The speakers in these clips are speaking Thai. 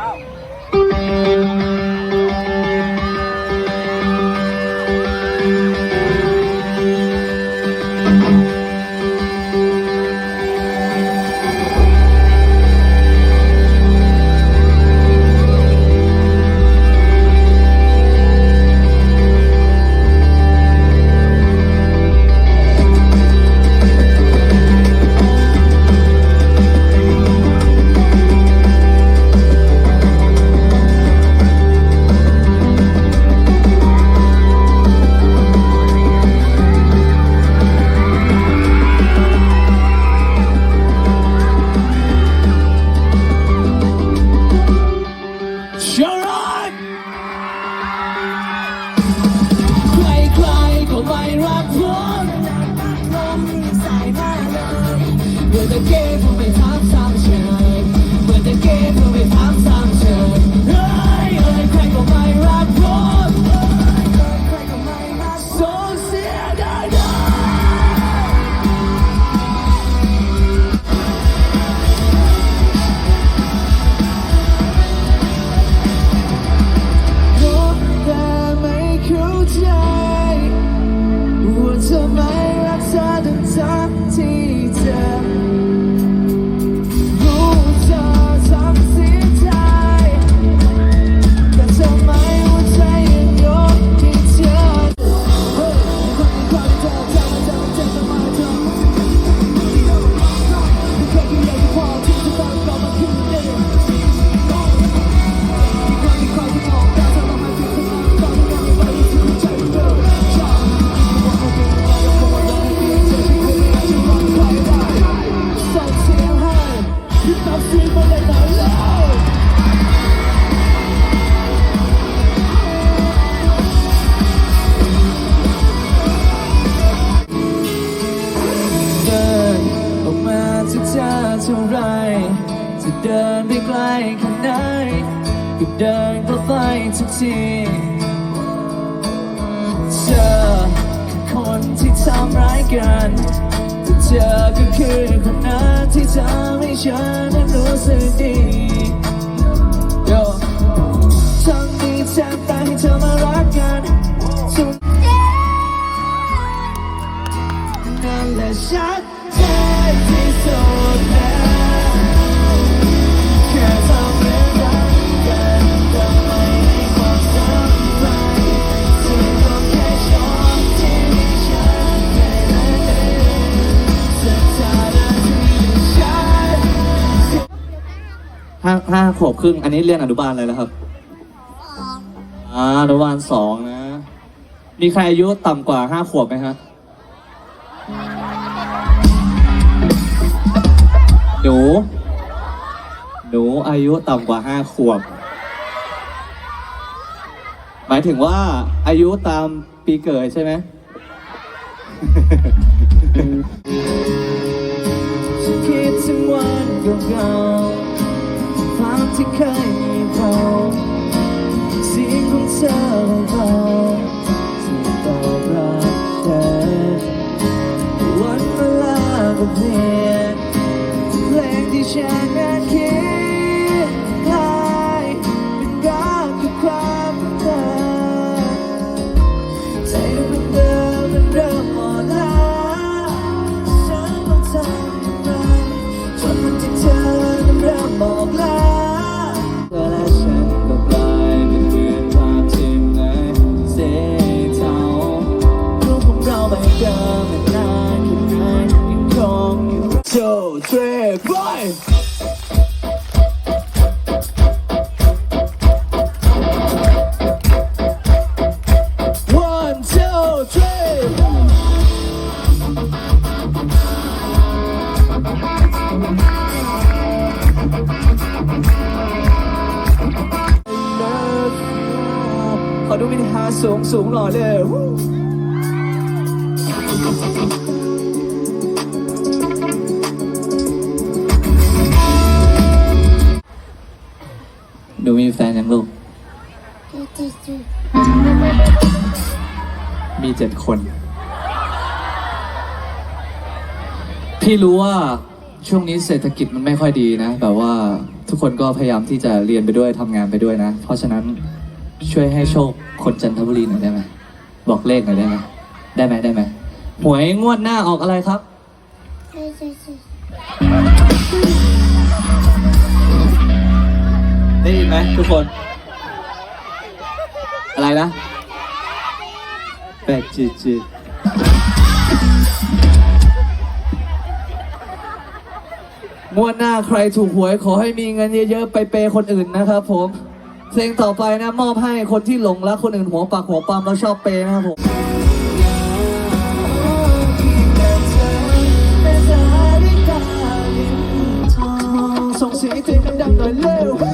ช ไม่รักผมลมสายมาเลยเมื่อตะเก็บผมไปทับ ทั้งให้เธอมารักกันสุดนั่นแหละชัดเจนที่สุดแล้วแค่ทำเรื่องรักกันแต่ไม่ให้ความสำคัญซึ่งก็แค่ชอบที่ฉันไม่ได้สุดท้ายแล้วที่ฉันห้าห้าขวบครึ่งอันนี้เรียนอนุบาลอะไรแล้วครับ อ่อนุบาลสองนะ มีใครอายุต่ำกว่าห้าขวบไหมฮะหนูหนูอายุต่ำกว่าห้าขวบ หมายถึงว่าอายุตามปีเกิดใช่ไหม ฉันคิดถึงวันเก่าๆภาพที่เคยมีเรา สียงของเธอเบาที่ตอบรับฉันวันเวลาก็เปลี่ยนเพลงที่ฉัน two three four 1 2 3ขอดูวิธีหาสูงสูงหน่อยเลย เจ็ดคน พี่รู้ว่าช่วงนี้เศรษฐกิจมันไม่ค่อยดีนะ แบบว่าทุกคนก็พยายามที่จะเรียนไปด้วยทำงานไปด้วยนะ เพราะฉะนั้นช่วยให้โชคคนจันทบุรีหน่อยได้ไหมบอกเลขหน่อยได้ไหมได้ไหมได้ไหมหวยงวดหน้าออกอะไรครับ ได้ยินไหมทุกคน อะไรนะ ปดจืดจืดงวดหน้าใครถูกหวยขอให้มีเงินเยอะๆ ไปเปยคนอื่นนะครับผมเพลงต่อไปนะมอบให้คนที่หลงรักคนอื่นหัวปากหัวปามแล้วชอบเปยนะครับผมส่งเสียงดังหน่อยเร็ว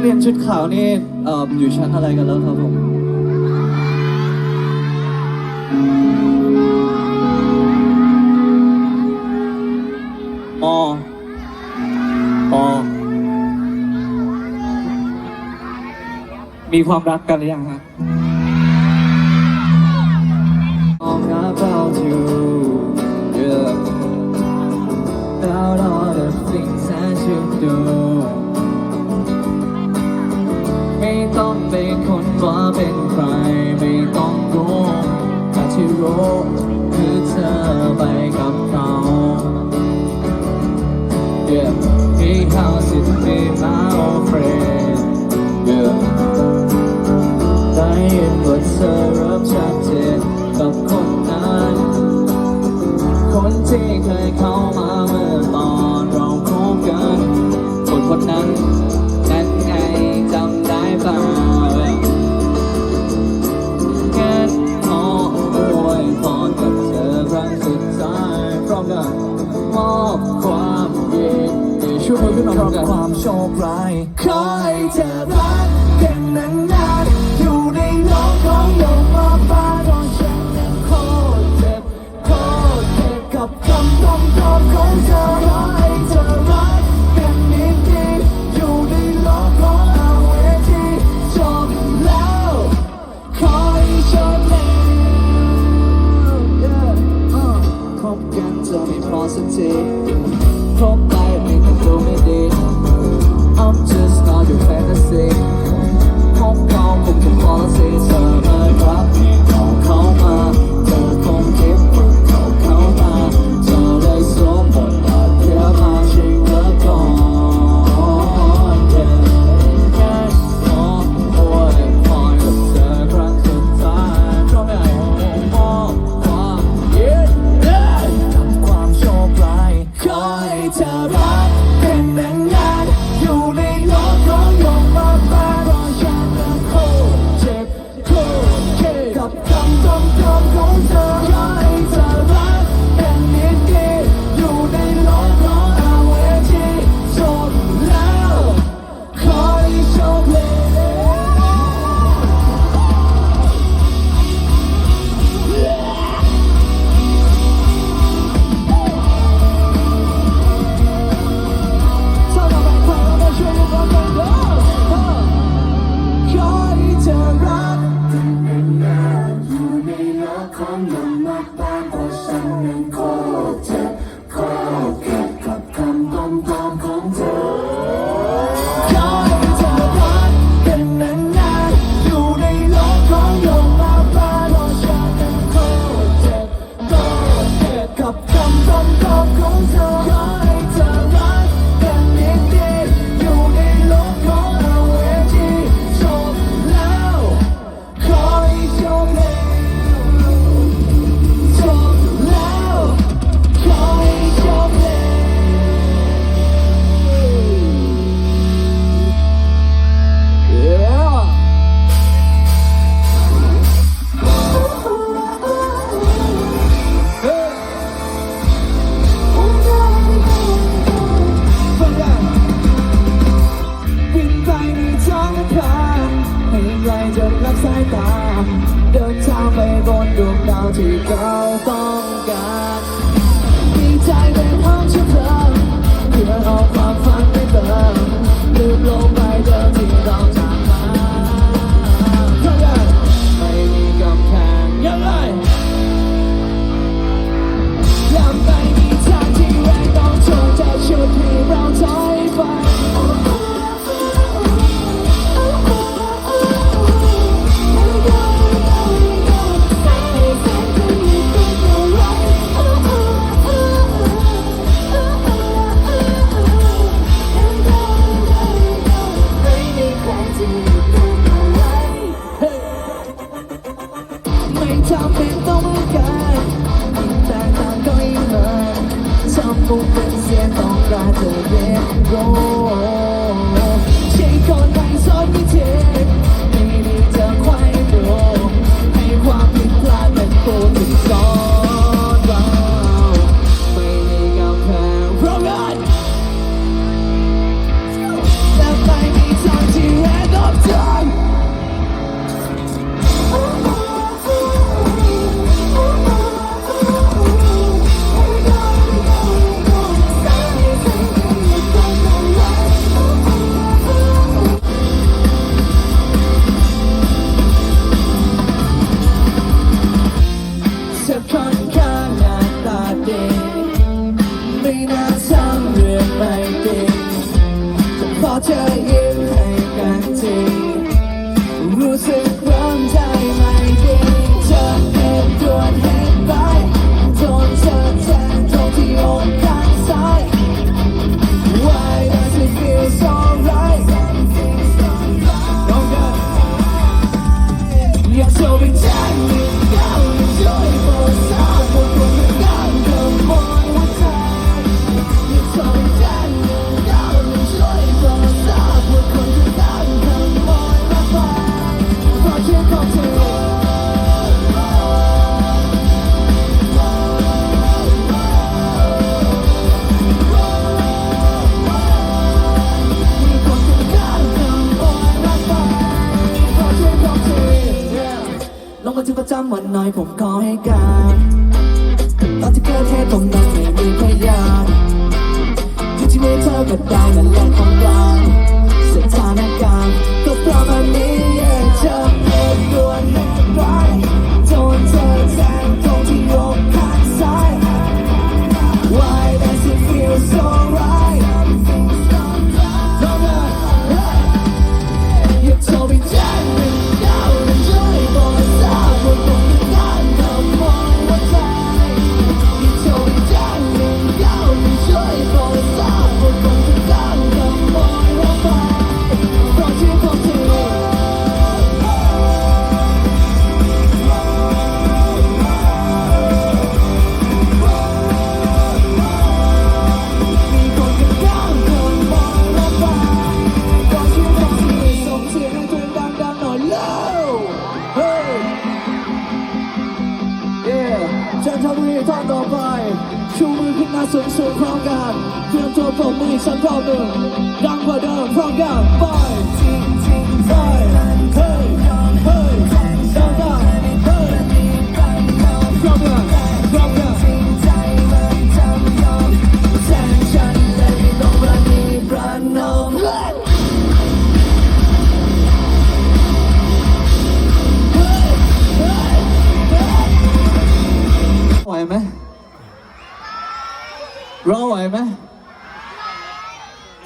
เรียนชุดขาวนี่ออยู่ชั้นอะไรกันแล้วครับผม มอปอมีความรักกันหรือยังฮะ Long ป็นคนว่าเป็นใครไม่ต้องรู้แต่ที่รู้คือเธอไปกับเขา Yeah, he calls it me my old friend. Yeah.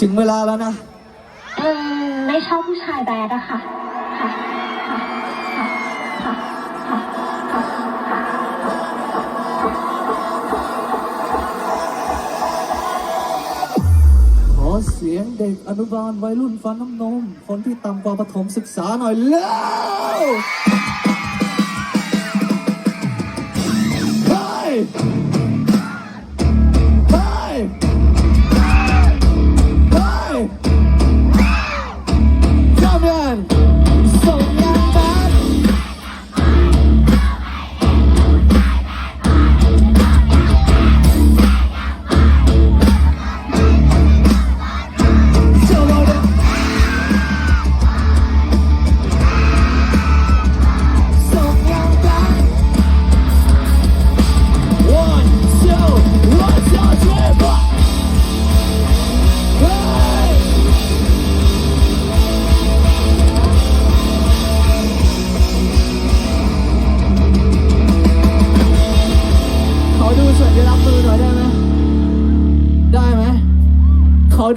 ถึงเวลาแล้วนะเออไม่ชอบผู้ชายแบดอะค่ะขอเสียงเด็กอนุบาลวัยรุ่นฟันน้ำนม คนที่ต่ำกว่าประถมศึกษาหน่อยเล้วเฮ้ย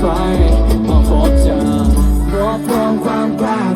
ให้ใครมาพบเจอรวบรวมความกล้า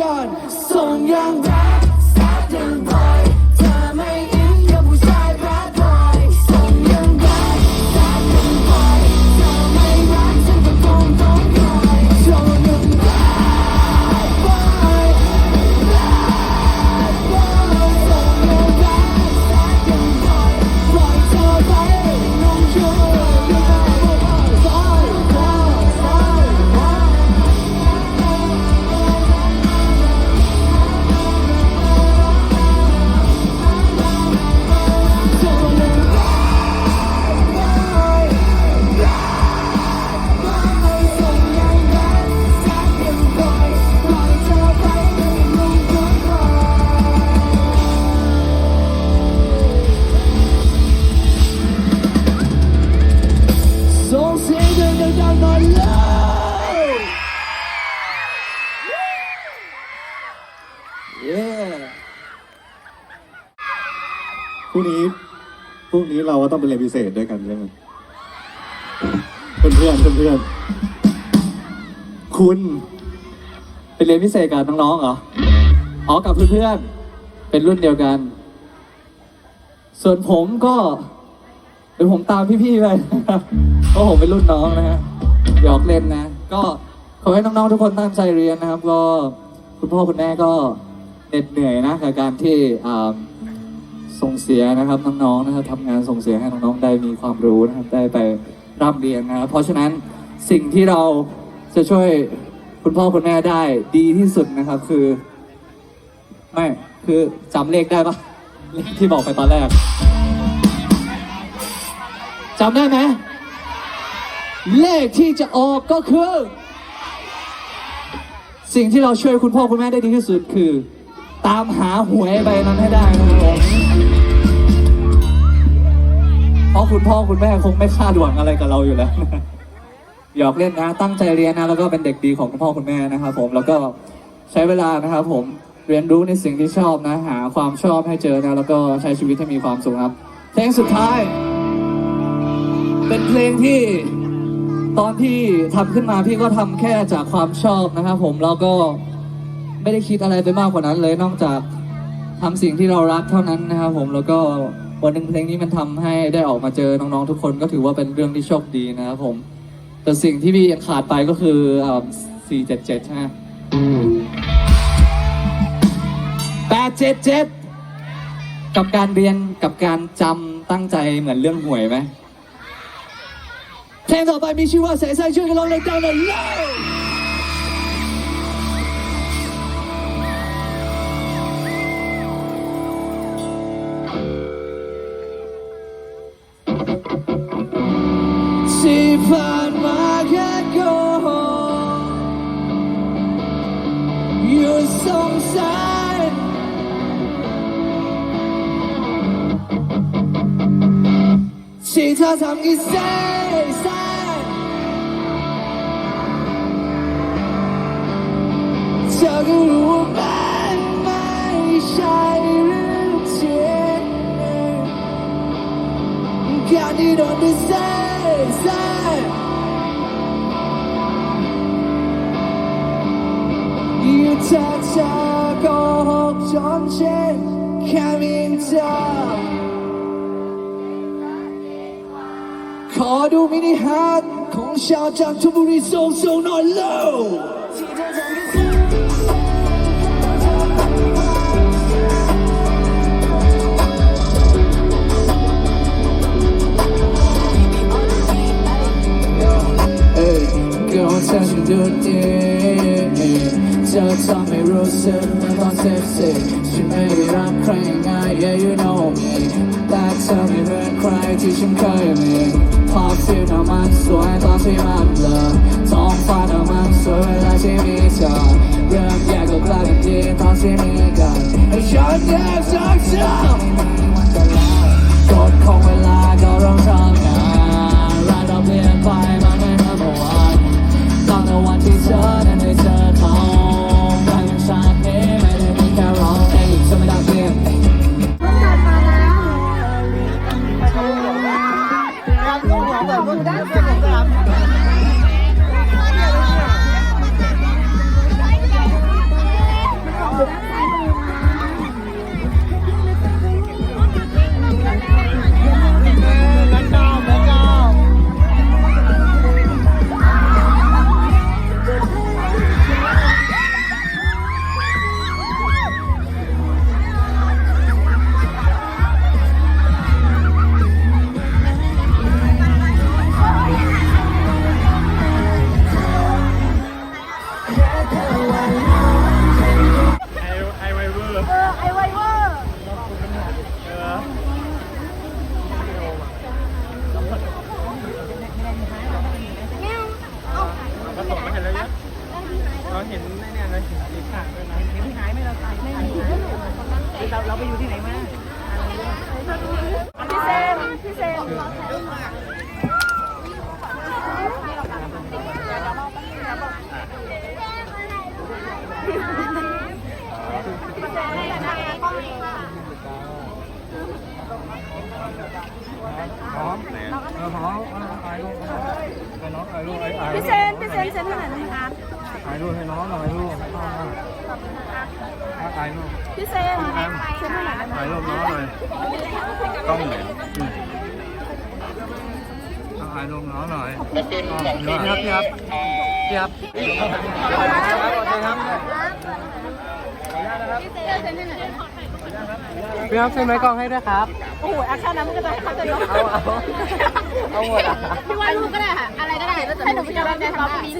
ดังๆ พรุ่งนี้เราก็ต้องไปเรียนพิเศษด้วยกันใช่ไหมเพื่อนเพื่อนเพื่อนเพื่อนๆคุณไปเรียนพิเศษกับน้องๆเหรอ อ๋อ กับเพื่อนๆ เป็นรุ่นเดียวกัน ส่วนผมก็เดี๋ยวผมตามพี่ๆไปเพราะผมเป็นรุ่นน้องนะฮะ หยอกเล่นนะ ก็ขอให้น้องๆทุกคนตั้งใจเรียนนะครับ ก็คุณพ่อคุณแม่ก็เหน็ดเหนื่อยนะกับการที่อ่า ส่งเสียนะครับน้องๆนะครับทำงานส่งเสียให้น้องๆได้มีความรู้นะครับได้ไปร่ำเรียนนะครับเพราะฉะนั้นสิ่งที่เราจะช่วยคุณพ่อคุณแม่ได้ดีที่สุดนะครับคือไม่คือจำเลขได้ปะเลขที่บอกไปตอนแรกจำได้ไหมเลขที่จะออกก็คือ สิ่งที่เราช่วยคุณพ่อคุณแม่ได้ดีที่สุดคือ ตามหาหวยใบนั้นให้ได้นะครับผม เพราะคุณพ่อคุณแม่คงไม่คาดหวังอะไรกับเราอยู่แล้ว หยอกเล่นนะ ตั้งใจเรียนนะ แล้วก็เป็นเด็กดีของคุณพ่อคุณแม่นะครับผมแล้วก็ใช้เวลานะครับผมเรียนรู้ในสิ่งที่ชอบนะ หาความชอบให้เจอนะ แล้วก็ใช้ชีวิตให้มีความสุขครับเพลงสุดท้าย เป็นเพลงที่ตอนที่ทำขึ้นมาพี่ก็ทำแค่จากความชอบนะครับผมแล้วก็ไม่ได้คิดอะไรไปมากกว่านั้นเลยนอกจากทำสิ่งที่เรารักเท่านั้นนะครับผมแล้วก็ วันหนึ่งเพลงนี้มันทำให้ได้ออกมาเจอน้องๆทุกคนก็ถือว่าเป็นเรื่องที่โชคดีนะครับผม แต่สิ่งที่พี่ขาดไปก็คืออ่า477 ใช่ไหม877 กับการเรียนกับการจำตั้งใจเหมือนเรื่องหวยไหมเพลงต่อไปมีชื่อว่าใส่ใส่ช่วยกันร้องเลยดังหน่อยเลย ที่เธอทำกี่แสนแสนเธอก็รู้ว่ามันไม่ใช่เรื่องจริง อดูมินิฮาร์ดของชาวจันทบุรีส่งส่งหน่อยเร็วเอ้ยก็เธอฉันดูดี เธอทำให้รู้สึกเหมือนตอนเซ็กซี่ฉันไม่ได้รักใครง่าย yeah you know me แต่เธอไม่เหมือนใครที่ฉันเคยมีภาพฟิลน่ะมันสวยตอนที่มันเบลอท้องฟ้าน่ะมันสวยเวลาที่มีเธอเรื่องแย่ก็กลายเป็นดีตอนที่มีกันให้ฉันแยกจากเธอกฎของเวลาก็เริ่มทำงานรักเราเปลี่ยนไปมันไม่เหมือนเมื่อวานตอนในวันที่เธอนั้นได้ หอมเออหอมถ่ายรูปให้น้องถ่ายรูปไอ้ไอ้พี่เซนพี่เซนเซนเท่าไหร่นะคะถ่ายรูปให้น้องหน่อยลูกถ่ายรูปพี่เซนเซนเท่าไหร่นะคะถ่ายรูปน้องหน่อยกล้องไหนถ่ายรูปน้องหน่อยพี่ครับพี่ครับพี่ครับพี่ครับ เซ็นไว้กล้องให้ด้วยครับ โอ้โหแอคชั่นนั้นมันก็จะให้เขาจะยกเอาเอาเอาหมดอะ พี่ว่าลูกก็ได้ค่ะ อะไรก็ได้ให้หนูไปยอมในทางนี้